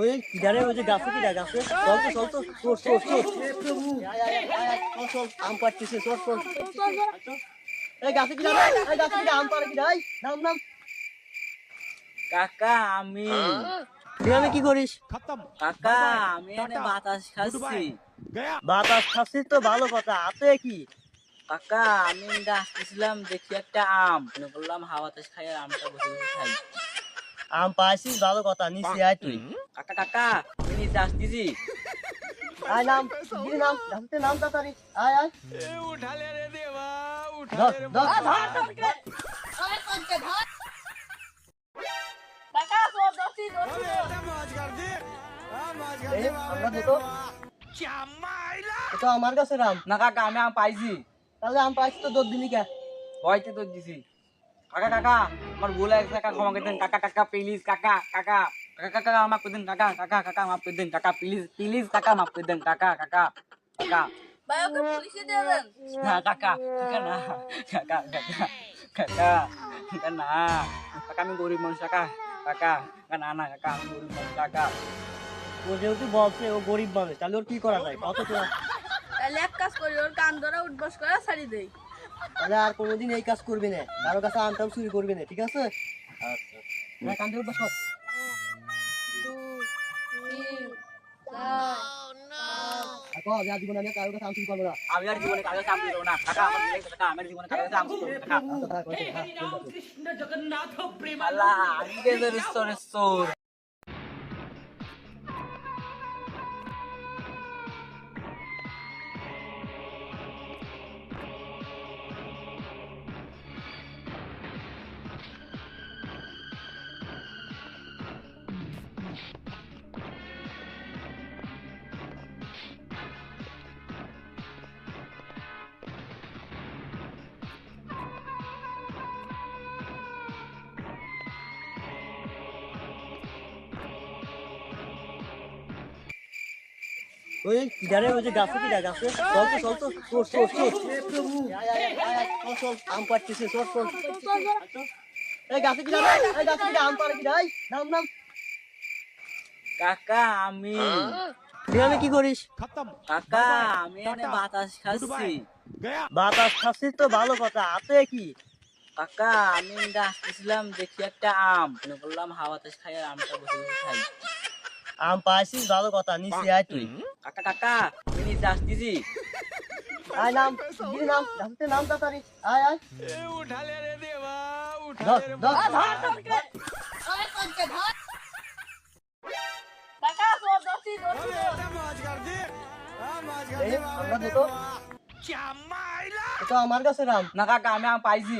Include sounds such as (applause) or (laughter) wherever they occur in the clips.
ওই ওই যে গাছে গাছে। চল তো চল তো। চল, আম পাড়তেছে চল চল এই গাছে? এই গাছে আম এই নাম নাম। কাকা আমি। তুই আমি কি করিস? কাকা আমি বাতাস খাচ্ছি। বাতাস খাচ্ছিস তো ভালো কথা আছে কি? কাকা আমি আসতেছিলাম দেখি একটা আম। মনে করলাম হাওয়া খাই আমটা বসে বসে খাই। আম পাইছিস ভালো কথা নিচে আয় তুই। কাকা কাকা আমি নিচে আসতেছি। আয় নাম গিয়ে নাম গাছতে নাম তাড়াতাড়ি। আয় আয়। ধর, ধর। এই, আমরা দুটো। এটা আমার কাছে রাম। না কাকা আমি আম পাইছি। তাহলে আম পাইছিস তো দৌড় দিলি কে? হয়তো তো দিছি। কাকা কাকা আমার ভুল হয়েছে কাকা ক্ষমা করে দিন কাকা কাকা প্লিজ কাকা কাকা কাকা কাকা মাফ করে দিন কাকা কাকা কাকা মাফ করে দিন কাকা প্লিজ প্লিজ কাকা মাফ করে দিন কাকা কাকা কাকা ভাই ওকে পুলিশে দিয়ে দেন না কাকা কাকা না কাকা কাকা কাকা কাকা না কাকা আমি গরিব মানুষ কাকা কাকা না না কাকা আমি গরিব মানুষ কাকা ও যেহেতু বলছে ও গরিব মানুষ তাহলে ওর কি করা যায় কত তো তাহলে এক কাজ করি ওর কান ধরা উঠবস করে ছাড়ি দেই তাহলে আর কোনোদিন এই কাজ করবি না। কারও কাছে আমটাম চুরি করবি না ঠিক আছে? আচ্ছা। আর জীবনে কারও করব না। আমার আমার জীবনে কাম করব না। আল্লাহ আমি গেছে ওই কিধারে ওই যে গাছে চল তো চল তো। চোর চোর চোর চল, চল, আম পাড়তেছে চল চল। এই গাছে? এই গাছে আম এই নাম নাম। কাকা আমি। তুই আমি কি করিস? কাকা আমি এখানে বাতাস খাচ্ছি। বাতাস খাচ্ছিস তো ভালো কথা। হাতে কি? কাকা আমি আসতেছিলাম দেখি একটা আম। মনে করলাম হাওয়া বাতাস খাই আর আমটা বসে বসে খাই। আম পাইছিস ভালো কথা। নিচে আয় তুই। কাকা কাকা আমি আসতেছি আয় নাম নাম নাম তাড়াতাড়ি আয় আয় ধর, ধর। কাকা চোর দোষী দোষী এই, আমরা দুটো। এটা আমার কাছে রাম না কাকা আমি আম পাইছি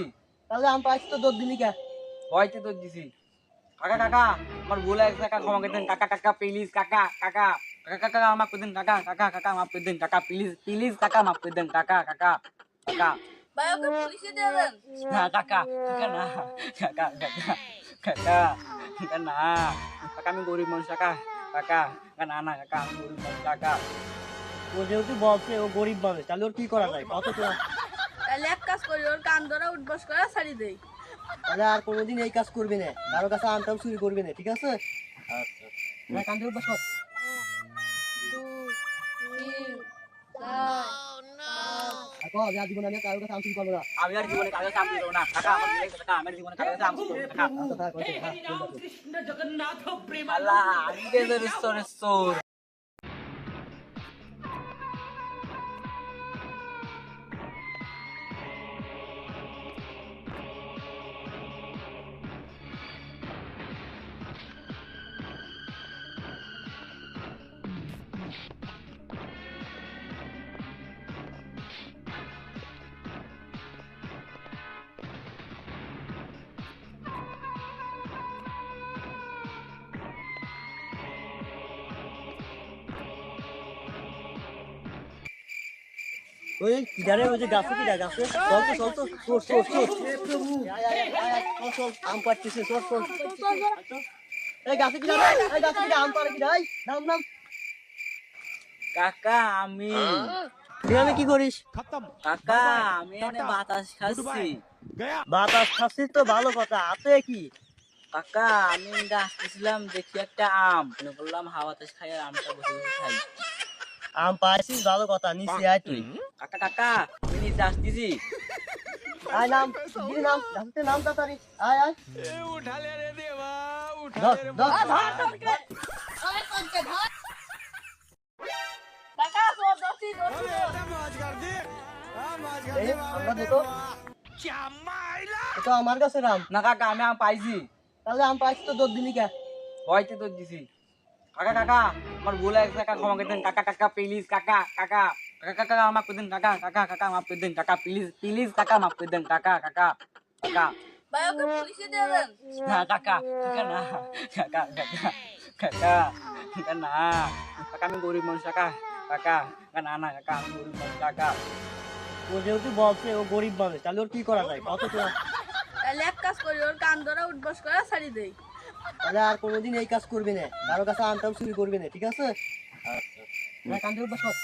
তাহলে আম পাইছিস তো দৌড় দিলি কে হয়তো দিছি কাকা কাকা আমার ভুল হয়েছে কাকা ক্ষমা করে দিন কাকা কাকা প্লিজ কাকা কাকা কাকা কাকা মাফ করে দিন কাকা কাকা কাকা মাফ করে দিন কাকা প্লিজ প্লিজ কাকা মাফ করে দিন কাকা কাকা কাকা। ভাই ওকে পুলিশে দিয়ে দেন। না কাকা কাকা না কাকা কাকা কাকা কাকা না। কাকা আমি গরিব মানুষ কাকা কাকা কাকা না না কাকা আমি গরিব মানুষ কাকা। ও যেহেতু বলছে ও গরিব মানুষ তাহলে ওর কি করা যায়? কত তো তাহলে এক কাজ করি ওর কান ধরা উঠবস করে ছাড়ি দেই। তাহলে আর কোনোদিন এই কাজ করবি না। কারও কাছে আমটাম চুরি করবি না ঠিক আছে? আচ্ছা না কান্দে উঠবাস কর কহ, যা জীবনে আমি আর কারও কাছে আম চুরি করব না। আমি আর জীবনে কাগজ কাম করব না। কাকা আমার জীবনে কাকা আমার জীবনে কাগজ কাম করব না। কাকা আচ্ছা তো, হ্যাঁ, আল্লাহ আমি রেস্তোর রেস্তোর ওই কিধারে ওই যে গাছে কিনা গাছে চল তো চল তো চোর চোর চোর আম চল এই গাছে কিনারে এই গাছে কিনা আম কিনা এই নাম নাম। কাকা আমি। তুই আমি কি করিস? কাকা আমি এখানে বাতাস খাচ্ছি। বাতাস খাচ্ছিস তো ভালো কথা। আছে কি? কাকা আমি আসতেছিলাম দেখি একটা আম। মনে করলাম হাওয়া বাতাস খাই আর আমটা বসে বসে খাই। আম পাইছিস ভালো কথা নিচে আয় তুই। কাকা কাকা আমি নিচে আসতেছি। আয় নাম দিদি নাম? গাছতে নাম তাড়াতাড়ি। আয় আয়। ধর ধর। কাকা তোর দোষী। দোষী এই, আমরা দুটো। তো আমার কাছে রাম। না কাকা আমি আম পাইছি। তাহলে আম পাইছি তো দোর দিলি কে? হয়তো তো দিছি। কাকা কাকা আমার ভুল হয়েছে কাকা ক্ষমা করে দেন কাকা কাকা প্লিজ কাকা কাকা কাকা কাকা মাফ করে দেন কাকা কাকা কাকা মাফ করে দেন কাকা প্লিজ প্লিজ কাকা মাফ করে দেন কাকা কাকা কাকা ভাই ওকে পুলিশে দিয়ে দেন না কাকা কাকা না কাকা কাকা কাকা কাকা না কাকা আমি গরিব মানুষ কাকা না না কাকা আমি গরিব মানুষ কাকা ও যেহেতু বলছে ও গরিব মানুষ তাহলে ওর কি করা যায় কত তাহলে এক কাজ করি ওর কান ধরে উঠবস করা ছাড়ি দেই তাহলে আর কোনোদিন এই কাজ করবি না। কারও কাছে আনতাম চুরি করবি না ঠিক আছে? আচ্ছা না কান্দে উঠবাস কর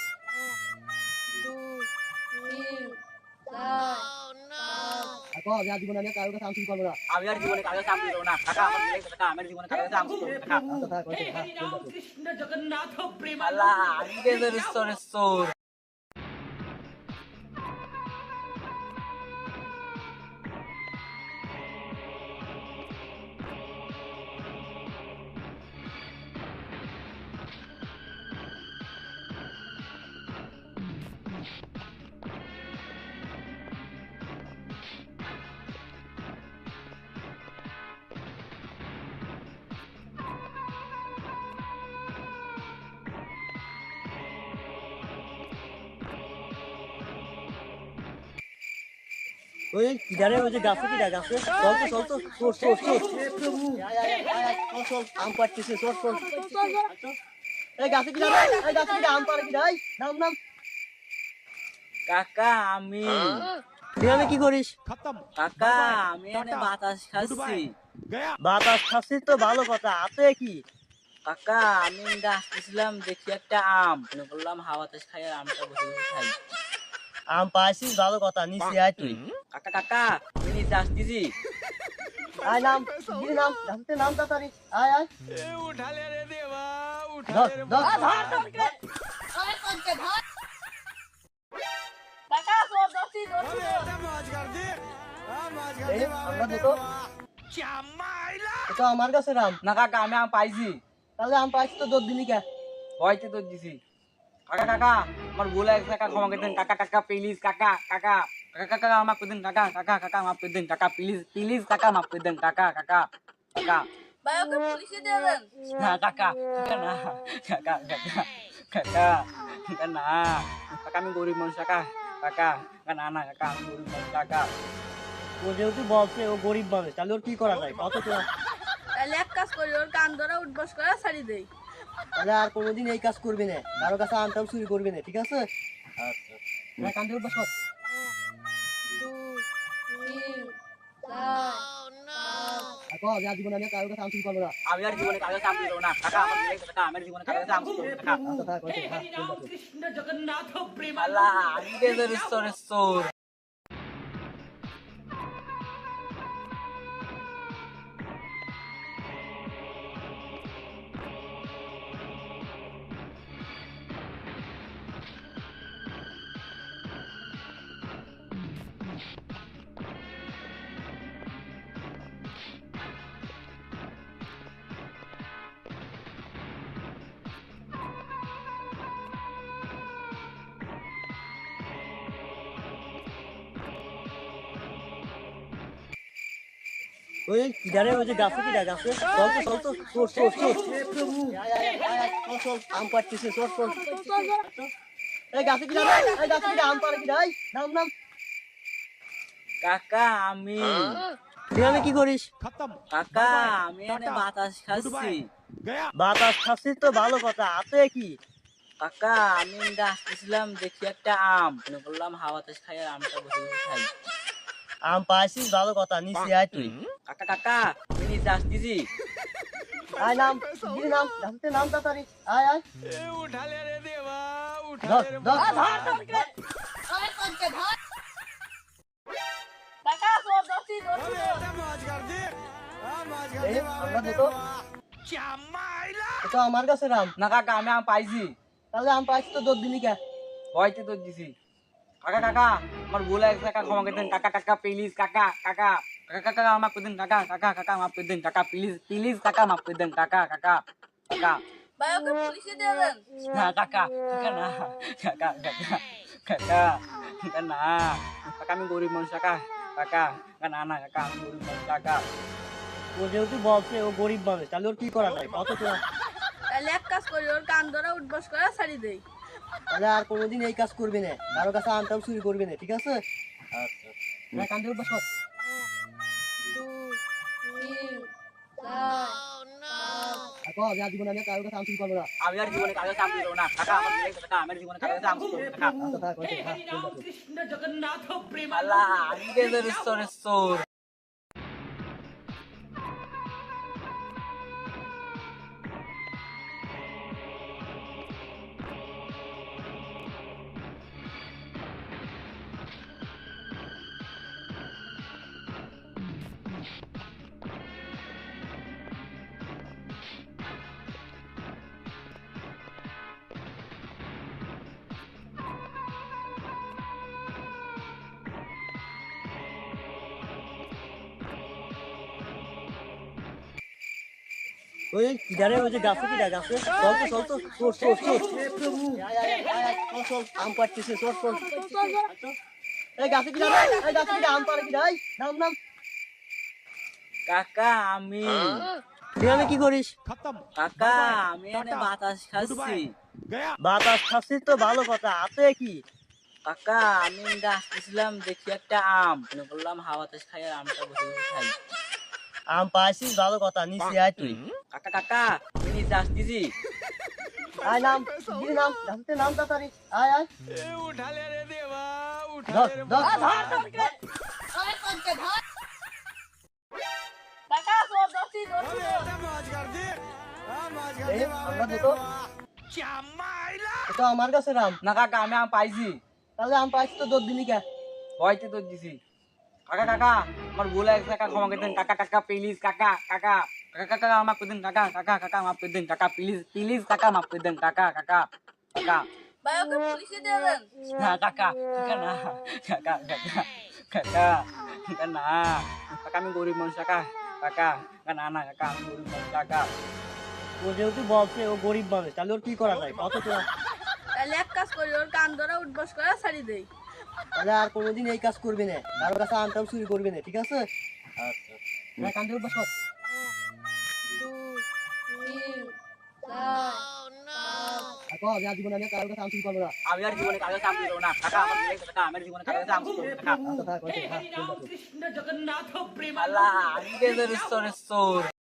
থাকো যা জীবন আমি কারও কাছে আম করব না। আমি আর জীবনে কাগজ আম দিব না। কাকা আমার দিলে কাকা আমার জীবনে কাগজ আম দিব না। কাকা আচ্ছা আমি বেজর স্তর স্তর ওই ওই যে গাছে গাছে। চল তো চল তো। চোর চোর চোর চল, আম পাড়তেছে চল চল। এই গাছে? এই গাছে আম এই নাম নাম। কাকা আমি। তুই আমি কি করিস? কাকা আমি এনে বাতাস খাচ্ছি। বাতাস খাচ্ছিস তো ভালো কথা। আছে কি? কাকা আমি আসতেছিলাম দেখি একটা আম। মনে করলাম হাওয়া খাই আর আমটা বসে বসে খাই। আম পাইছিস ভালো কথা নিচে আয় তুই। কাকা কাকা আমি নিচে আসতেছি। আয় নাম দিদি নাম গাছতে নাম তাড়াতাড়ি আয় আয়। ধর ধর। কাকা তোর দোষী। দোষী এই, আমরা কাছে রাম না কাকা আমি আম পাইছি। তাহলে আম পাইছি তো দোর দিলি কে? হয়তো তো দিছি। কাকা কাকা আমার ভুল হয়েছে কাকা ক্ষমা করে দেন কাকা কাকা প্লিজ কাকা কাকা কাকা কাকা মাফ করে দেন কাকা কাকা কাকা মাফ করে দেন কাকা প্লিজ প্লিজ কাকা মাফ করে দেন কাকা কাকা কাকা ভাই ওকে পুলিশে দিয়ে দেন না কাকা কাকা না কাকা কাকা কাকা কাকা না কাকা আমি গরিব মানুষ কাকা কাকা কাকা না না কাকা আমি গরিব মানুষ কাকা ও যেহেতু বলছে ও গরিব মানুষ তাহলে ওর কি করা যায় কত তাহলে এক কাজ করি ওর কান ধরে উঠবস করে ছাড়ি দেই তাহলে আর কোনোদিন এই কাজ করবি না। কারও কাছে আনতাম চুরি করবি না ঠিক আছে? আচ্ছা। কান্দে কর জীবন চুরি করব না। কাকা আমার জীবনে আচ্ছা আমি বেজর ওই কিদারে ওই যে গাছে কিদা গাছে। চল তো চল তো। চোর চোর চোর আয়, আয়, আয়, আয়, চল, চল, আম পাড়তেছে চল চল। এই গাছে কিদা এই গাছে কিদা আম পাড়ে কিদা এই নাম নাম। কাকা আমি। আমি কি করিস? কাকা আমি বাতাস খাচ্ছি। বাতাস খাচ্ছিস তো ভালো কথা। হাতে কি? কাকা আমি আসতেছিলাম দেখি একটা আম। মনে করলাম হাওয়া বাতাস খাই আমটা বসে বসে খাই। আম পাইছিস ভালো কথা নিচে আয় তুই কাকা কাকা আমি নিচে আসতেছি আয় নাম নাম? গাছতে নাম তাড়াতাড়ি। আয় আয় ধর ধর। কাকা তোর দোষী দোষী এই, আমরা দে তো। এ তো আমার কাছে রাম। না কাকা আমি আম পাইছি। তাহলে আম পাইছি তো দোর দিনই কে? হয়তো তো দিছি। কাকা কাকা আমার ভুল হয়েছে কাকা ক্ষমা করে দেন কাকা কাকা প্লিজ কাকা কাকা কাকা কাকা মাফ করে দেন কাকা কাকা কাকা মাফ করে দেন কাকা প্লিজ প্লিজ কাকা মাফ করে দেন কাকা কাকা কাকা ভাই ওকে পুলিশে দিয়ে দেন না কাকা কাকা না কাকা কাকা কাকা কাকা না কাকা আমি গরিব মানুষ কাকা কাকা না না কাকা আমি গরিব মানুষ কাকা ও যেহেতু বলছে ও গরিব মানুষ তাহলে ওর কি করা যায় কত তো তাহলে এক কাজ করি ওর কান ধরে উঠবস করা ছাড়ি দেই তাহলে আর কোনোদিন এই কাজ করবি না। কারও কাছে আমটাম চুরি করবি না ঠিক আছে? আচ্ছা না কান্দে উঠবা সব আমি আর জীবনে আমি কারও কাছে আম চুরি করব না। আমি আর জীবনে কাগজ আম দিব না। কাকা আমার বলে কাকা আমার জীবনে কাগজ আম দিব না। কাকা আচ্ছা। আল্লাহ আমি গেছে রেস্তোর রেস্তোর ওই ওই যে গাছে গাছে। চল তো চল তো। আয়, আয়, চল, চল, আম চল চল এই গাছে? এই গাছে আম নাম নাম। কাকা আমি। তুই কি করিস? কাকা আমি বাতাস খাচ্ছি। বাতাস খাচ্ছিস তো ভালো কথা। আছে কি? কাকা আমি আসতেছিলাম দেখি একটা আম। মনে করলাম হাওয়া খাই আর আমটা বসে খাই। আম পাইছিস ভালো কথা নিচে আয় তুই। কাকা কাকা আমি নিচে আসতেছি। আয় নাম গিরি নাম গাছতে নাম তাড়াতাড়ি। আয় আয়। ধর ধর। কাকা চোর দোষী। দোষী এই, আমরা দে তো। এ তো আমার কাছে রাম। না কাকা আমি আম পাইছি। তাহলে আম পাইছি তো দোর দিনই কে? হয়তো তো দিছি। কাকা কাকা আমার ভুল হয়েছে কাকা ক্ষমা করে দেন কাকা কাকা প্লিজ কাকা কাকা কাকা কাকা মাফ করে দেন কাকা কাকা কাকা মাফ করে দেন কাকা প্লিজ প্লিজ কাকা মাফ করে দেন কাকা কাকা কাকা ভাই ওকে পুলিশে দিয়ে দেন না কাকা কাকা না কাকা কাকা কাকা কাকা না কাকা আমি গরিব মানুষ কাকা কাকা না না কাকা আমি গরিব মানুষ কাকা ও যেহেতু বলছে ও গরিব মানুষ তাহলে ওর কি করা যায় কত তো তাহলে এক কাজ করি ওর কান ধরে উঠবস করে ছাড়ি দেই তাহলে আর কোনোদিন এই কাজ করবি না। কারও কাছে আমটাম চুরি করবি না ঠিক আছে? আচ্ছা জীবনে কাছে আম চুরি করব না। আমি আর জীবনে আম না। আমার না। আল্লাহ আমি গেছে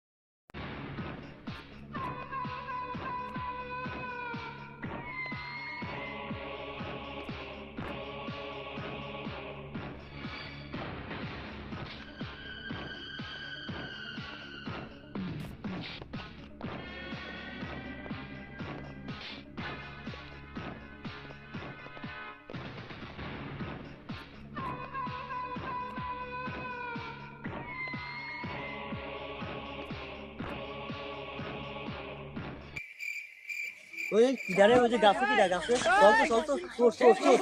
ওই যে গাছে কিডা গাছে চল তো চল তো। চোর চোর চোর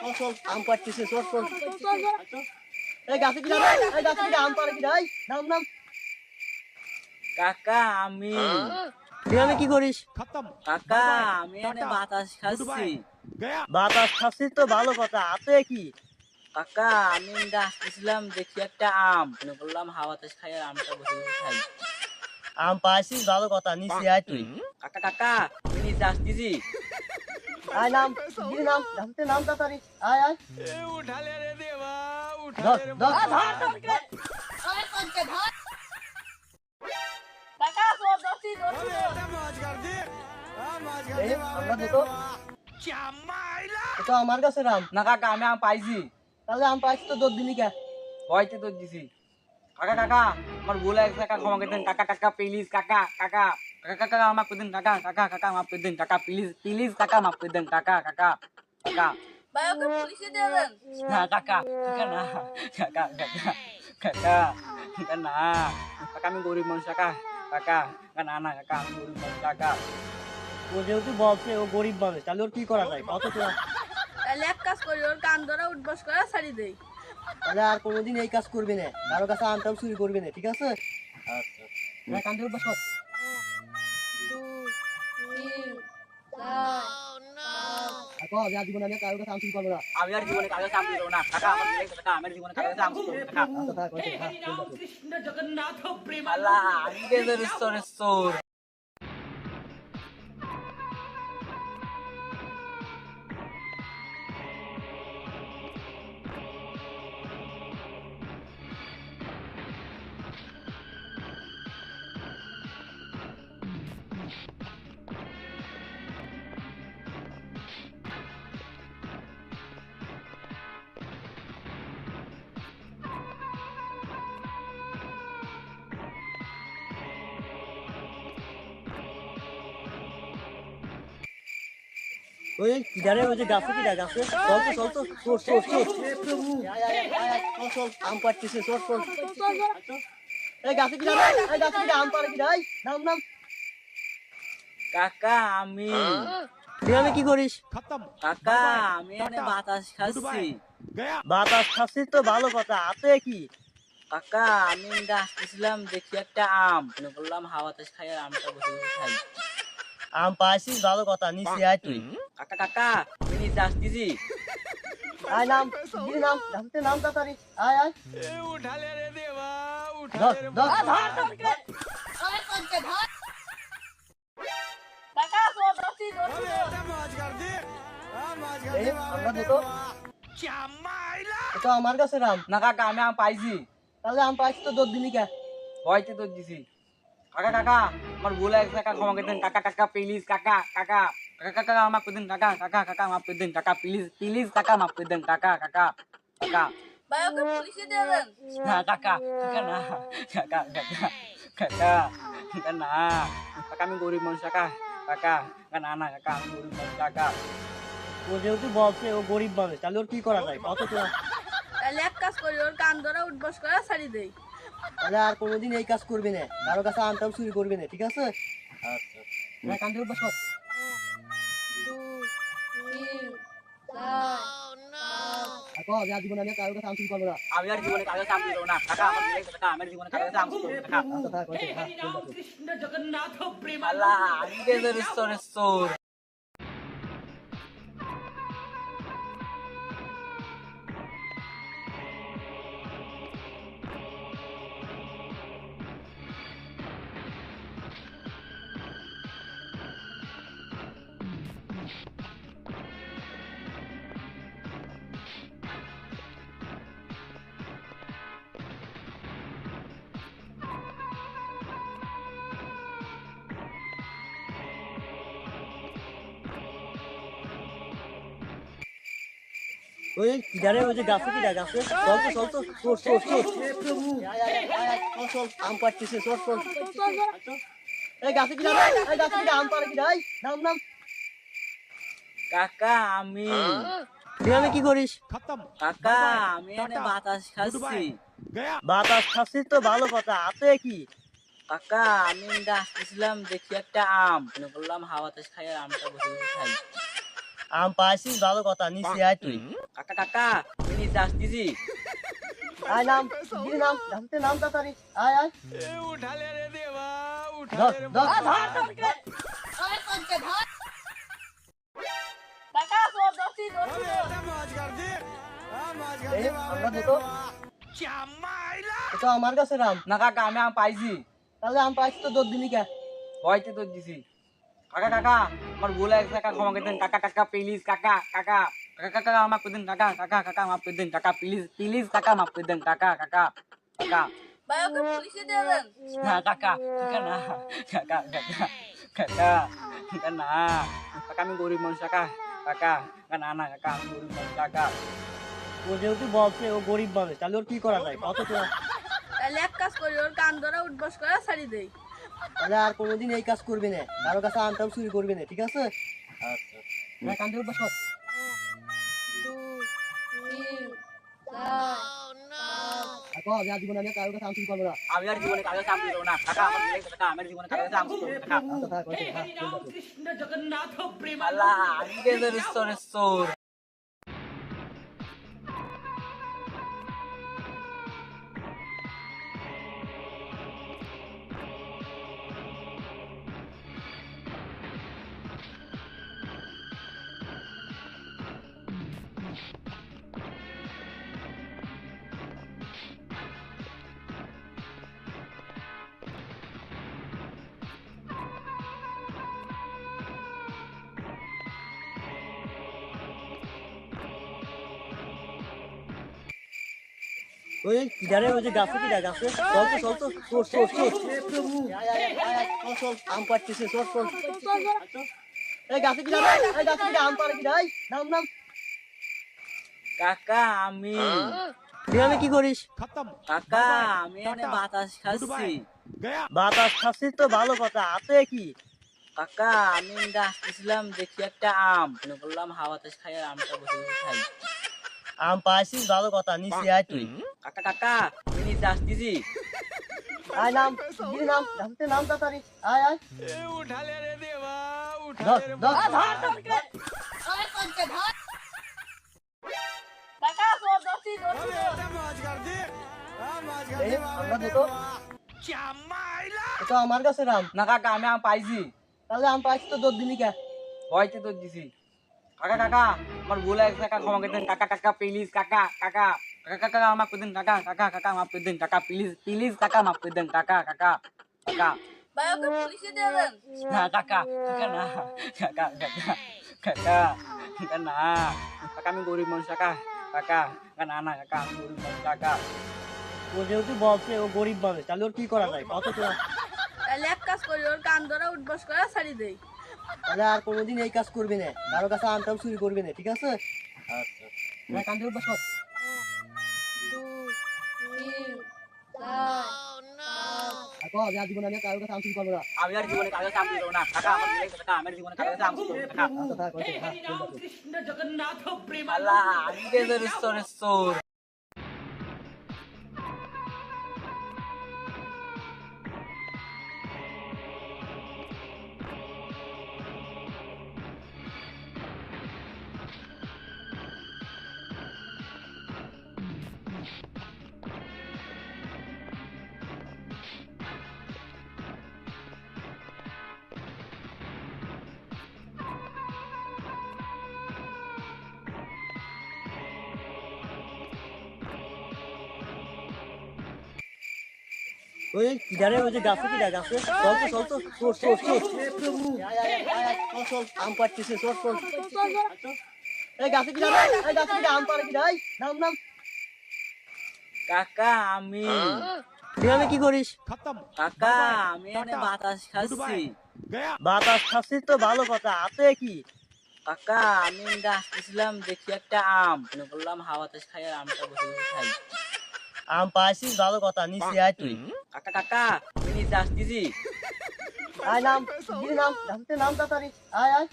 চল চল আম পাড়তেছে চল চল। এই গাছে রে? এই গাছে কিডা আম পাড়ে কিডা এই নাম নাম। কাকা আমি। তুই আমি কি করিস? কাকা আমি এনে বাতাস খাচ্ছি। বাতাস খাচ্ছিস তো ভালো কথা। আছে কি? কাকা আমি আসতেছিলাম দেখি একটা আম। মনে করলাম হাওয়া খাই আমটা বসে বসে খাই। আম পাইছিস ভালো কথা নিচে আয় তুই। কাকা কাকা নিচে আসতেছি। আয় নাম গিরি নাম গাছতে নাম তাড়াতাড়ি আয় আয়। ধর ধর। কাকা চোর দোষী দোষী এই, আমরা দে তো। এ তো আমার কাছে রাম। না কাকা আমি আম পাইছি। তাহলে আম পাইছি তো দোর দিনই কে? হয়তো তো দিছি। কাকা কাকা আমার ভুল হয়েছে কাকা ক্ষমা করে দেন কাকা কাকা প্লিজ কাকা কাকা কাকা কাকা মাফ করে দেন কাকা কাকা কাকা মাফ করে দেন কাকা প্লিজ প্লিজ কাকা মাফ করে দেন কাকা কাকা কাকা ভাই ওকে পুলিশে দিয়ে দেন না কাকা কাকা না কাকা কাকা কাকা কাকা না কাকা আমি গরিব মানুষ কাকা কাকা না না কাকা আমি গরিব মানুষ কাকা ও যেহেতু বলছে ও গরিব মানুষ তাহলে ওর কি করা যায় কত তো তাহলে এক কাজ করি ওর কান ধরে উঠবস করে ছাড়ি দেই তাহলে আর কোনোদিন এই কাজ করবি না। কারও কাছে আনতাম চুরি করবি না ঠিক আছে? আচ্ছা না কান ধরে বসো কো যা জীবন আমি কারও কাছে আম চুরি করব না। আর জীবনে না। আমার করব না। আচ্ছা। আল্লাহ আমি ওই ওই যে গাছে কিদা গাছে? চল তো চল তো। চোর চোর চোর চল, চল, আম পাড়তেছে চোর চল। এই গাছে এই গাছে আম এই নাম নাম। কাকা আমি। তুই আমি কি করিস? কাকা আমি এনে বাতাস খাচ্ছি। বাতাস খাচ্ছিস তো ভালো কথা। হাতে কি? কাকা আমি আসতেছিলাম দেখি একটা আম। মনে করলাম হাওয়া বাতাস খাই আর আমটা বসে বসে খাই। আম পাইছিস ভালো কথা। নিচে আয় তুই। কাকা কাকা আমি নিচে আসতেছি আয় নাম দিদি নাম নাম তাড়াতাড়ি আয় আয় ধর ধর কাকা সো দছি দছি এই আমরা দেখো এটা আমার কাছে রাম না কাকা আমি আম পাইছি তাহলে আম পাইছিস তো দোর দিলি কে হয়তো তো দিছি কাকা কাকা আমার ভুল হয়ে গেছে কাকা ক্ষমা করে দেন কাকা কাকা প্লিজ কাকা কাকা কাকা কাকা মাফ করে দেন কাকা কাকা কাকা মাফ করে দেন কাকা প্লিজ প্লিজ কাকা মাফ করে দেন কাকা কাকা কাকা ভাই ওকে পুলিশে দিয়ে দেন না কাকা কাকা না কাকা কাকা কাকা কাকা না কাকা আমি গরিব মানুষ কাকা কাকা কাকা না না কাকা আমি গরিব মানুষ কাকা ও যেহেতু বলছে ও গরিব মানুষ তাহলে ওর কি করা যায়? কত তো? তাহলে এক কাজ করি ওর কান ধরে উঠবস করে ছাড়ি দেই। তাহলে আর কোনোদিন এই কাজ করবি না। কারও কাছে আনতাম চুরি করবি না ঠিক আছে? আচ্ছা কান ধরে বসো। কো যা জীবন আমি কারও কাছে আম চুরি করব না। আমি আর জীবনে কাগজ কাম দিব না। কাকা আমার জীবনে কাকা আমার জীবনে কাগজ কাম করব না। কাকা। আচ্ছা হ্যাঁ ঠিক আল্লাহ আমি কে রেস্তোর ওই কিদারে ওই যে গাছে কিদা গাছে চল তো চল তো চোর চোর চোর আয়, আয়, আয়, আয়, চল, চল, আম পাড়তেছে চোর চল। এই গাছে কিদা এই গাছে কিদা আম পাড়ে কিদা এই নাম নাম। কাকা আমি। তুই আমি কি করিস? কাকা আমি এনে বাতাস খাচ্ছি। বাতাস খাচ্ছিস তো ভালো কথা। হাতে কি? কাকা আমি আসতেছিলাম দেখি একটা আম। মনে করলাম হাওয়া বাতাস খাই আমটা বসে বসে খাই। আম পাইছিস ভালো কথা নিচে আয় তুই। কাকা কাকা আমি নিচে আসতেছি। আয় নাম দিদি নাম গাছতে নাম তাড়াতাড়ি। আয় আয়। ধর ধর। কাকা সো দছি দছি এই আমরা দেখো এটা আমার কাছে রাম। না কাকা আমি আম পাইছি। তাহলে আম পাইছিস তো দোর দিলি কে? হয়তো তো দিছি। কাকা কাকা আমার ভুল হয়ে গেছে কাকা ক্ষমা করে দেন কাকা কাকা প্লিজ কাকা কাকা কাকা কাকা মাফ করে দেন কাকা কাকা কাকা মাফ করে দেন কাকা প্লিজ প্লিজ কাকা মাফ করে দেন কাকা কাকা কাকা ভাই ওকে পুলিশে দিয়ে দেন না কাকা কাকা না কাকা কাকা কাকা কাকা না কাকা আমি গরিব মানুষ কাকা না না কাকা আমি গরিব মানুষ কাকা ও যেহেতু বলছে ও গরিব মানুষ তাহলে ওর কি করা যায় কত তাহলে এক কাজ করি ওর কান ধরে উঠবস করে ছাড়ি দেই তাহলে আর কোনোদিন এই কাজ করবি না। কারও কাছে আনতাম চুরি করবি না ঠিক আছে? আচ্ছা না বসো। আমি আর জীবনে আমি কারোর কাছে আমি করব না। আমি আর জীবনে কারও কাছে না। আমার আমার জীবনে কারও কাছে আমি না। কাকা আচ্ছা হ্যাঁ আছে। আল্লাহ ওই ওই যে গাছে গাছে চল তো চল তো চোর চোর চোর চল, চল, আম চল চল। এই গাছে? এই গাছে আম এই, নাম নাম। কাকা আমি। তুই আমি কি করিস? কাকা আমি এনে বাতাস খাচ্ছি। বাতাস খাচ্ছিস তো ভালো কথা। আছে কি? কাকা আমি আসতেছিলাম দেখি একটা আম। মনে করলাম হাওয়া বাতাস খাই আর আমটা বসে বসে খাই। আম পাইছিস ভালো কথা। নিচে আয় তুই। কাকা কাকা আমি নিচে আসতেছি। (laughs) আয় নাম গিরি নাম গাছেতে নাম তাড়াতাড়ি। আয় আয়। ধর, ধর। কাকা তোর দোষী দোষী। এই, আমরা দুটো। এটা আমার কাছে রাম। না কাকা আমি আম পাইছি। তাহলে আম পাইছিস তো দোর দিলি কে? হয়তো তো দিছি। কাকা কাকা আমার ভুল হয়েছে কাকা ক্ষমা করে দেন। কাকা কাকা প্লিজ কাকা কাকা। কাকা কাকা মাফ করে দেন কাকা কাকা কাকা মাফ করে দেন কাকা প্লিজ প্লিজ কাকা মাফ করে দেন কাকা কাকা কাকা ভাই ওকে পুলিশে দিয়ে দেন না কাকা কাকা না কাকা কাকা কাকা কাকা না কাকা আমি গরিব মানুষ কাকা কাকা কাকা না না কাকা আমি গরিব মানুষ কাকা ও যেহেতু বলছে ও গরিব মানুষ তাহলে ওর কি করা যায় কত তো তাহলে এক কাজ করি ওর কান ধরে উঠবস করে ছাড়ি দেই তাহলে আর কোনোদিন এই কাজ করবি না কারও কাছে আমটাম চুরি করবি না ঠিক আছে আচ্ছা না কান্দে উঠবস কর। কো, আমি আর জীবনে কারোর কাছে আম করব না। আমি আর জীবনে কারও কাছে আমি দেবো না। কাকা আমার বলে কাকা আমার জীবনে কারও কাছে আমি দেবো না। কাকা। আচ্ছা আল্লাহ আমি রিস্তোর রিস্তোর ওই ওই যে গাছে গাছে চল তো চল তো। চোর চোর চোর চল, চল, আম পাড়তেছে চল চল এই গাছে? এই গাছে আম পাড়ে কিদা এই, নাম নাম। কাকা আমি। তুই আমি কি করিস? কাকা আমি এনে বাতাস খাচ্ছি। বাতাস খাচ্ছিস তো ভালো কথা। আছে কি? কাকা আমি আসতেছিলাম দেখি একটা আম। মনে করলাম হাওয়া খাই আর আমটা বসে বসে খাই। আম পাইছিস ভালো কথা নিচে আয় তুই। কাকা কাকা আমি নিচে আসতেছি। আয় নাম গিরি নাম গাছেতে নাম তাড়াতাড়ি। আয় আয়।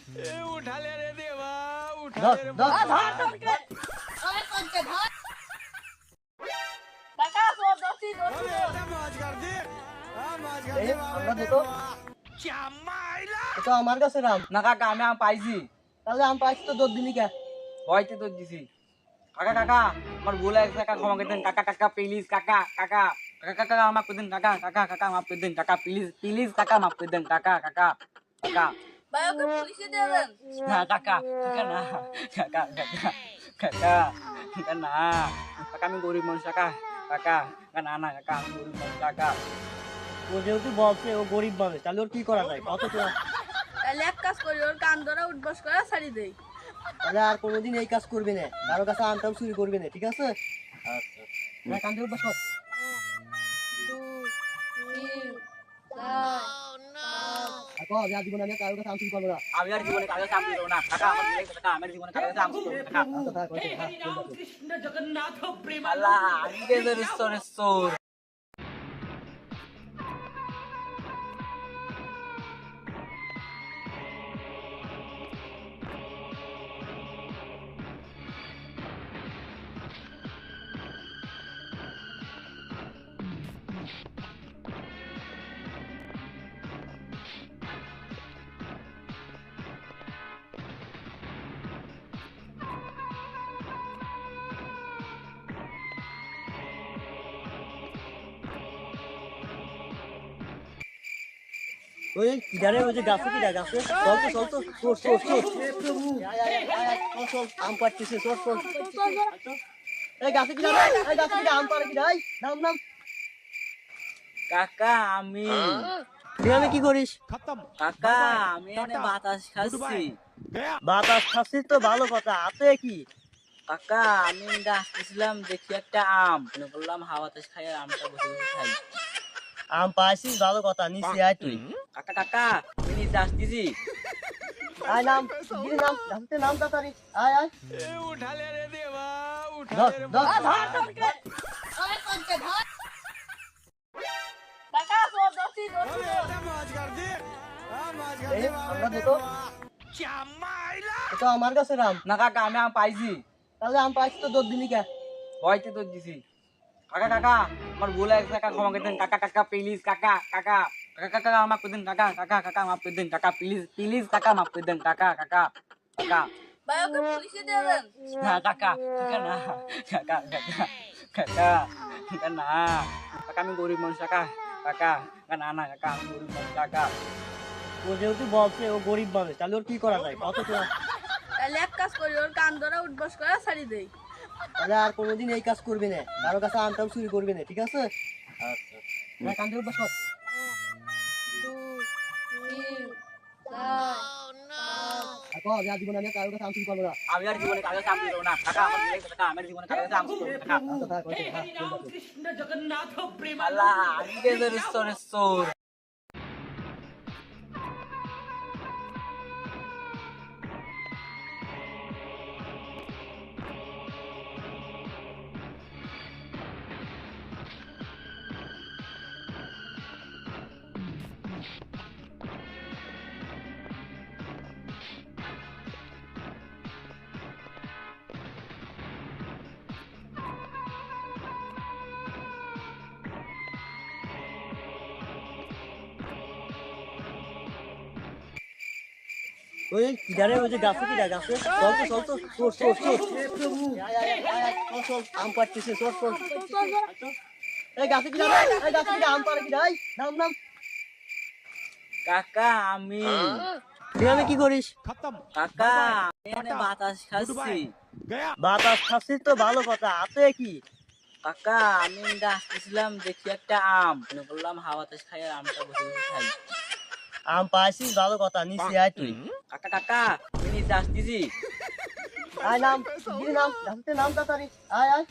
ধর, ধর। কাকা তোর দোষী দোষী। এই, আমরা দুটো। এটা আমার কাছে রাম। না কাকা আমি আম পাইছি। তাহলে আম পাইছি তো দিলি কে? হয়তো দিছি। কাকা কাকা আমার ভুল হয়েছে কাকা ক্ষমা করে দেন কাকা কাকা প্লিজ কাকা কাকা কাকা কাকা মাফ করে দেন কাকা কাকা কাকা মাফ করে দেন কাকা প্লিজ প্লিজ কাকা মাফ করে দেন কাকা কাকা কাকা ভাই ওকে পুলিশে দিয়ে দেন না কাকা কাকা না কাকা কাকা কাকা কাকা না কাকা আমি গরিব মানুষ কাকা কাকা কাকা না না কাকা আমি গরিব মানুষ কাকা ও যেহেতু বলছে ও গরিব মানুষ তাহলে ওর কি করা যায় কত তো তাহলে এক কাজ করি ওর কান ধরে উঠবস করে ছাড়ি দেই তাহলে আর কোনোদিন এই কাজ করবি না। কারও কাছে আমটাম চুরি করবি না ঠিক আছে? আচ্ছা আমি আর জীবনে করব না। জীবনে আমার জীবনে কারও না। আচ্ছা আল্লাহ আমি গেছে যে গাছে কিরা গাছে? চল তো চল তো। চোর চোর চোর চল, আম পাড়তেছে চল চল। এই গাছে রে? এই গাছে কিরা আম পাড়ে কিরা এই নাম নাম। কাকা আমি। তুই আমি কি করিস? কাকা আমি এনে বাতাস খাচ্ছি। বাতাস খাচ্ছিস তো ভালো কথা। হাতে কি? কাকা আমি আসতেছিলাম দেখি একটা আম। মনে করলাম হাওয়া বাতাস খাই আর আমটা বসে বসে খাই। আম পাইছিস ভালো কথা নিচে আয় তুই। কাকা কাকা আমি নিচে আসতেছি আয় নাম গিরি নাম গাছতে নাম তাড়াতাড়ি আয় আয়। ধর ধর। কাকা চোর ধরছি ধরছি এই, আমরা দেখো এটা আমার কাছে রাম। না কাকা আমি আম পাইছি। তাহলে আম পাইছি তো দোর দিলি কে? হয়তো তো দিছি। কাকা কাকা আমার ভুল হয়ে গেছে কাকা ক্ষমা করে দেন কাকা কাকা প্লিজ কাকা কাকা কাকা কাকা মাফ করে দেন কাকা কাকা কাকা মাফ করে দেন কাকা প্লিজ প্লিজ কাকা মাফ করে দেন কাকা কাকা কাকা ভাই ওকে পুলিশে দিয়ে দেন না কাকা কাকা না কাকা কাকা কাকা কাকা না কাকা আমি গরিব মানুষ কাকা কাকা কাকা না না কাকা আমি গরিব মানুষ কাকা ও যেহেতু বলছে ও গরিব মানুষ তাহলে ওর কি করা যায় কত তাহলে এক কাজ করি ওর কান ধরে উঠবস করে ছাড়ি দেই তাহলে আর কোনোদিন এই কাজ করবি না। কারও কাছে আমটাম চুরি করবি না ঠিক আছে? আচ্ছা না কান্দে উঠবাস কর আর কহ, যা জীবনে আমি কারও কাছে আম চুরি করব না। আমি আর জীবনে কাগজ আম দিব না। কাকা আমার ভুল হয়ে আম না। আচ্ছা। আল্লাহ আমি ওই ওই যে গাছে কিরা গাছে চল তো চল তো। চোর চোর চোর আম পাড়তেছে চল চল। এই গাছে? এই গাছে আম এই নাম নাম। কাকা আমি। তুই আমি কি করিস? কাকা আমি বাতাস খাচ্ছি। বাতাস খাচ্ছিস তো ভালো কথা। আছে কি? কাকা আমি আসতেছিলাম দেখি একটা আম। মনে করলাম হাওয়া বাতাস খাই আর আমটা বসে বসে খাই। আম পাইছিস ভালো কথা। নিচে আয় তুই। কাকা কাকা আমি নিচে আসতেছি। আয় নাম (laughs) নাম নাম তাড়াতাড়ি। আয় আয়।